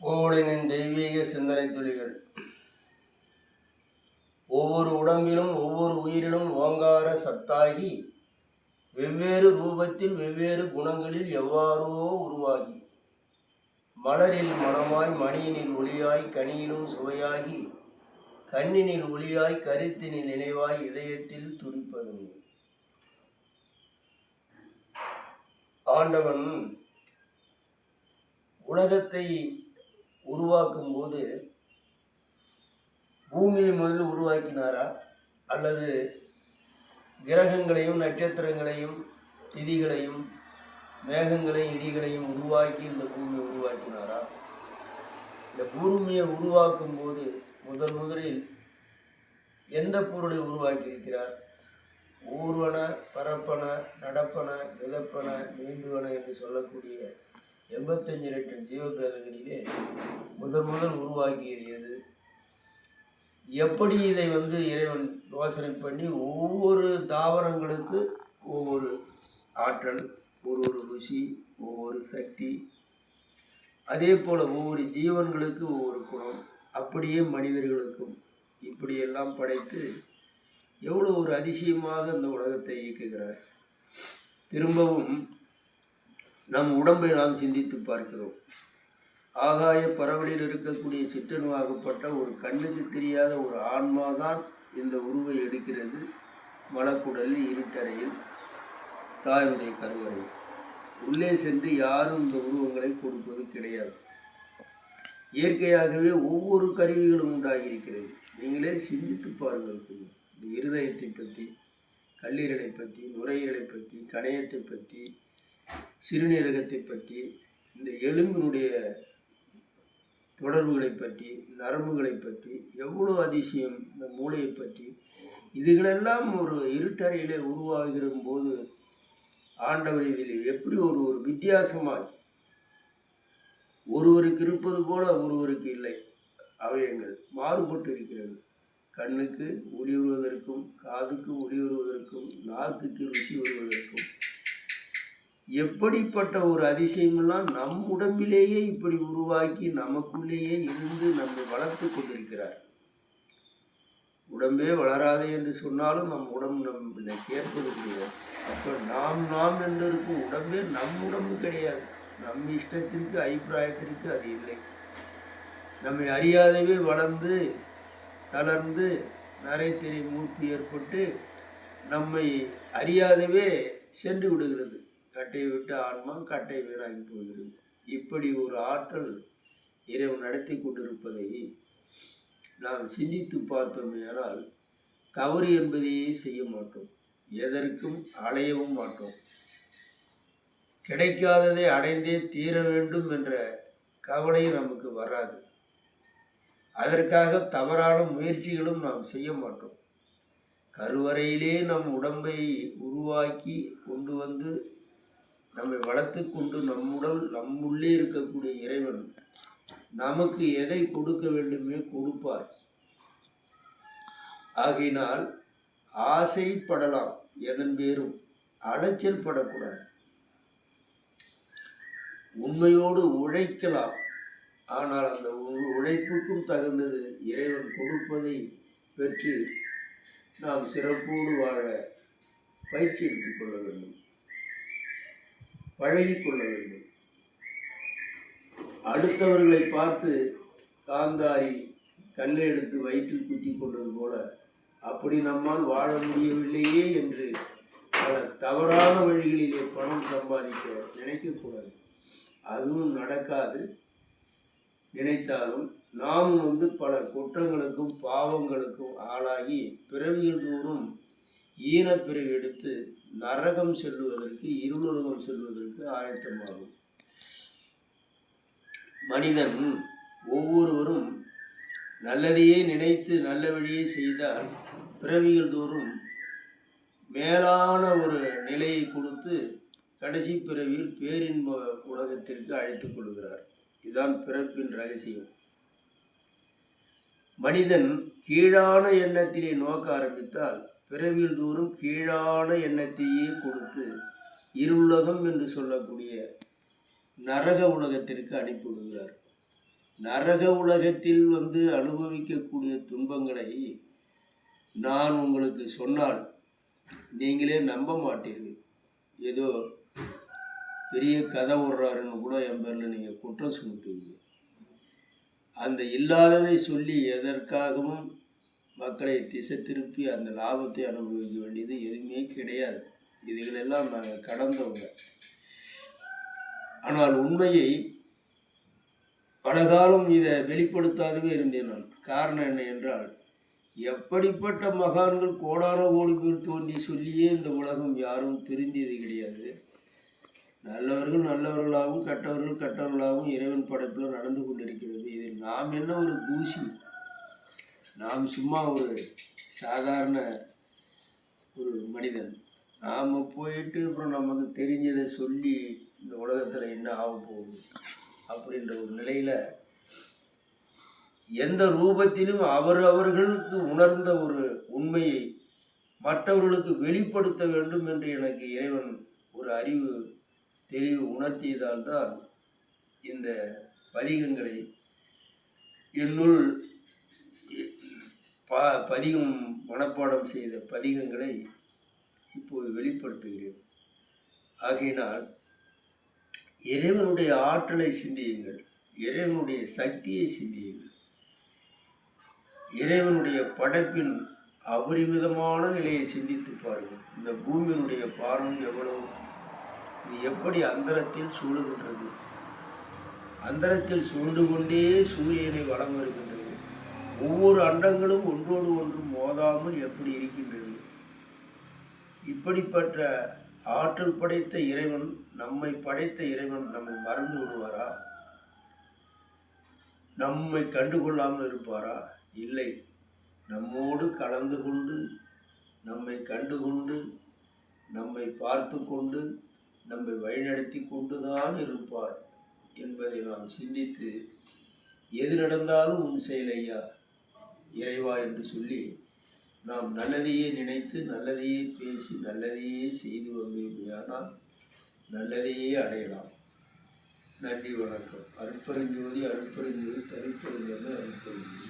கோவலனின் தெய்வீக சிந்தனை துளிகள். ஒவ்வொரு உடம்பிலும் ஒவ்வொரு உயிரிலும் ஓங்கார சத்தாகி வெவ்வேறு ரூபத்தில் வெவ்வேறு குணங்களில் எவ்வாறோ உருவாகி மலரில் மனமாய் மணியினில் ஒளியாய் கனியிலும் சுவையாகி கண்ணினில் ஒளியாய் கருத்தினில் நினைவாய் இதயத்தில் துடிப்பதும். ஆண்டவன் உலகத்தை உருவாக்கும் போது பூமியை முதல்ல உருவாக்கினாரா? அல்லது கிரகங்களையும் நட்சத்திரங்களையும் திதிகளையும் மேகங்களையும் இடிகளையும் உருவாக்கி இந்த பூமியை உருவாக்கினாரா? இந்த பூமியை உருவாக்கும் போது முதன் முதலில் எந்த பொருளை உருவாக்கியிருக்கிறார்? ஊர்வன பரப்பன நடப்பன விதப்பன நீந்துவன என்று சொல்லக்கூடிய எண்பத்தஞ்சு லட்சம் ஜீவபேதங்களிலே முதல் முதல் உருவாக்கியது. எப்படி இதை வந்து இறைவன் யோசனை பண்ணி ஒவ்வொரு தாவரங்களுக்கு ஒவ்வொரு ஆற்றல் ஒரு ஒரு ருசி ஒவ்வொரு சக்தி அதே போல் ஒவ்வொரு ஜீவன்களுக்கு ஒவ்வொரு குணம் அப்படியே மனிதர்களுக்கும் இப்படியெல்லாம் படைத்து எவ்வளோ ஒரு அதிசயமாக இந்த உலகத்தை இயக்குகிறார். திரும்பவும் நம் உடம்பை நாம் சிந்தித்து பார்க்கிறோம். ஆகாய பரவலில் இருக்கக்கூடிய சிற்றணுவாகப்பட்ட ஒரு கண்ணுக்கு தெரியாத ஒரு ஆன்மா தான் இந்த உருவை எடுக்கிறது மலக்குடலில் இருட்டறையில் தாயுடைய கருவறையில். உள்ளே சென்று யாரும் இந்த உருவங்களை கொடுப்பது கிடையாது. இயற்கையாகவே ஒவ்வொரு கருவிகளும் உண்டாகியிருக்கிறது. நீங்களே சிந்தித்து பாருங்கள் இந்த இருதயத்தை பற்றி கல்லீரலை பற்றி நுரையீரலை பற்றி கணையத்தை பற்றி சிறுநீரகத்தை பற்றி இந்த எலும்பினுடைய தொடர்புகளை பற்றி நரம்புகளை பற்றி எவ்வளோ அதிசயம் இந்த மூளையை பற்றி. இதுகளெல்லாம் ஒரு இருட்டறையிலே உருவாகிற போது ஆண்டவர் இதில் எப்படி ஒரு ஒரு வித்தியாசமாய் ஒருவருக்கு இருப்பது போல ஒருவருக்கு இல்லை. அவயங்கள் மாறுபட்டு இருக்கிறது. கண்ணுக்கு ஒளி வருவதற்கும் காதுக்கு ஒளி வருவதற்கும் நாக்குக்கு ருசி வருவதற்கும். எப்படிப்பட்ட ஒரு அதிசயமெல்லாம் நம் உடம்பிலேயே இப்படி உருவாக்கி நமக்குள்ளேயே இருந்து நம்மை வளர்த்து கொண்டிருக்கிறார். உடம்பே வளராது என்று சொன்னாலும் நம் உடம்பு நம்ம கேட்பது கிடையாது. அப்போ நாம் நாம் என்று இருக்கும் உடம்பே நம் உடம்பு கிடையாது. நம் இஷ்டத்திற்கு அபிப்பிராயத்திற்கு அது இல்லை. நம்மை அறியாதவே வளர்ந்து தளர்ந்து நரைத்திரை மூப்பு ஏற்பட்டு நம்மை அறியாதவே சென்று விடுகிறது. கட்டை விட்டு ஆன்மா கட்டை வீணாகி போகிறது இப்படி ஒரு ஆற்றல் இறைவன் நடத்தி கொண்டிருப்பதை நாம் சிந்தித்து பார்த்தோமேயானால் தவறு என்பதையே செய்ய மாட்டோம். எதற்கும் அலையவும் மாட்டோம். கிடைக்காததை அடைந்தே தீர வேண்டும் என்ற கவலை நமக்கு வராது. அதற்காக தவறான முயற்சிகளும் நாம் செய்ய மாட்டோம். கருவறையிலே நம் உடம்பை உருவாக்கி கொண்டு வந்து நம்மை வளர்த்து கொண்டு நம்முடன் நம்முள்ளே இருக்கக்கூடிய இறைவன் நமக்கு எதை கொடுக்க வேண்டுமே கொடுப்பார். ஆகையினால் ஆசைப்படலாம் எதன் பேரும் அலைச்சல் படக்கூடாது. உண்மையோடு உழைக்கலாம். ஆனால் அந்த உழைப்புக்கும் தகுந்தது இறைவன் கொடுப்பதை பெற்று நாம் சிறப்போடு வாழ பயிற்சி எடுத்துக்கொள்ள வேண்டும். பழகிக்கொள்ள வேண்டும் அடுத்தவர்களை பார்த்து காந்தாரி கண்ணை எடுத்து வயிற்றில் குத்தி கொண்டது போல அப்படி நம்மால் வாழ முடியவில்லையே என்று பல தவறான வழிகளிலே பணம் சம்பாதிக்க நினைக்கக்கூடாது. அதுவும் நடக்காது. நினைத்தாலும் நாம் வந்து பல குற்றங்களுக்கும் பாவங்களுக்கும் ஆளாகி பிறவிகள் தோறும் ஈனப்பிறவி எடுத்து நரகம் செல்லுவதற்கு இருளுலகம் செல்வதற்கு ஆயத்தமாகும். மனிதன் ஒவ்வொருவரும் நல்லதையே நினைத்து நல்ல வழியை செய்தால் பிறவிகள் தோறும் மேலான ஒரு நிலையை கொடுத்து கடைசி பிறவியில் பேரின்ப உலகத்திற்கு அழைத்துக் கொள்கிறார். இதுதான் பிறப்பின் ரகசியம். மனிதன் கீழான எண்ணத்திலே நோக்க ஆரம்பித்தால் பிறவியில் தோறும் கீழான எண்ணத்தையே கொடுத்து இருளுலகம் என்று சொல்லக்கூடிய நரக உலகத்திற்கு அனுப்பிவிடுகிறார். நரக உலகத்தில் வந்து அனுபவிக்கக்கூடிய துன்பங்களை நான் உங்களுக்கு சொன்னால் நீங்களே நம்ப மாட்டீர்கள். ஏதோ பெரிய கதை விடுறாருன்னு கூட என் பேரில் நீங்கள் குற்றம் சுமத்துவீங்க. அந்த இல்லாததை சொல்லி எதற்காகவும் மக்களை திசை திருப்பி அந்த லாபத்தை அனுபவிக்க வேண்டியது எதுவுமே கிடையாது. இதுகளெல்லாம் நாங்கள் கடந்தவங்க. ஆனால் உண்மையை பலகாலம் இதை வெளிப்படுத்தாதவே இருந்தேன் நான். காரணம் என்ன என்றால் எப்படிப்பட்ட மகான்கள் கோடான கோடி பேர் தோன்றி சொல்லியே இந்த உலகம் யாரும் தெரிந்தது கிடையாது. நல்லவர்கள் நல்லவர்களாகவும் கெட்டவர்கள் கெட்டவர்களாகவும் இறைவன் படைப்பில் நடந்து கொண்டிருக்கிறது. இதில் நாம் என்ன ஒரு தூசி? நாம் சும்மா ஒரு சாதாரண ஒரு மனிதன். நாம் போயிட்டு அப்புறம் நமக்கு தெரிஞ்சதை சொல்லி இந்த உலகத்தில் என்ன ஆக போகுது அப்படின்ற ஒரு நிலையில் எந்த ரூபத்திலும் அவர் அவர்களுக்கு உணர்ந்த ஒரு உண்மையை மற்றவர்களுக்கு வெளிப்படுத்த வேண்டும் என்று எனக்கு இறைவன் ஒரு அறிவு தெளிவு உணர்த்தியதால் தான் இந்த பதிகங்களை என்னுள் ப பதிகம் மனப்பாடம் செய்த பதிகங்களை இப்போது வெளிப்படுத்துகிறேன். ஆகையினால் இறைவனுடைய ஆற்றலை சிந்தியுங்கள். இறைவனுடைய சக்தியை சிந்தியுங்கள். இறைவனுடைய படைப்பின் அபரிமிதமான நிலையை சிந்தித்து பாருங்கள். இந்த பூமியினுடைய பாரம் எவ்வளவு? இது எப்படி அந்தரத்தில் சூழுகின்றது அந்தரத்தில் சூழ்ந்து கொண்டே சூரியனை வளம் வருகின்றது. ஒவ்வொரு அண்டங்களும் ஒன்றோடு ஒன்று மோதாமல் எப்படி இருக்கின்றது? இப்படிப்பட்ட ஆற்றல் படைத்த இறைவன் நம்மை படைத்த இறைவன் நம்மை மறந்து விடுவாரா? நம்மை கண்டுகொள்ளாமல் இருப்பாரா? இல்லை. நம்மோடு கலந்து கொண்டு நம்மை கண்டுகொண்டு நம்மை பார்த்து கொண்டு நம்மை வழிநடத்தி கொண்டுதான் இருப்பார் என்பதை நாம் சிந்தித்து எது நடந்தாலும் உன் செயல் ஐயா. இறைவா என்று சொல்லி நாம் நல்லதையே நினைத்து நல்லதையே பேசி நல்லதையே செய்து வந்தேனால் நல்லதையே அடையலாம். நன்றி வணக்கம். அருட்பெருஞ்சோதி அருட்பெருஞ்சோதி தனிப்பெருஞ்சோதி அருட்பெருஞ்சோதி.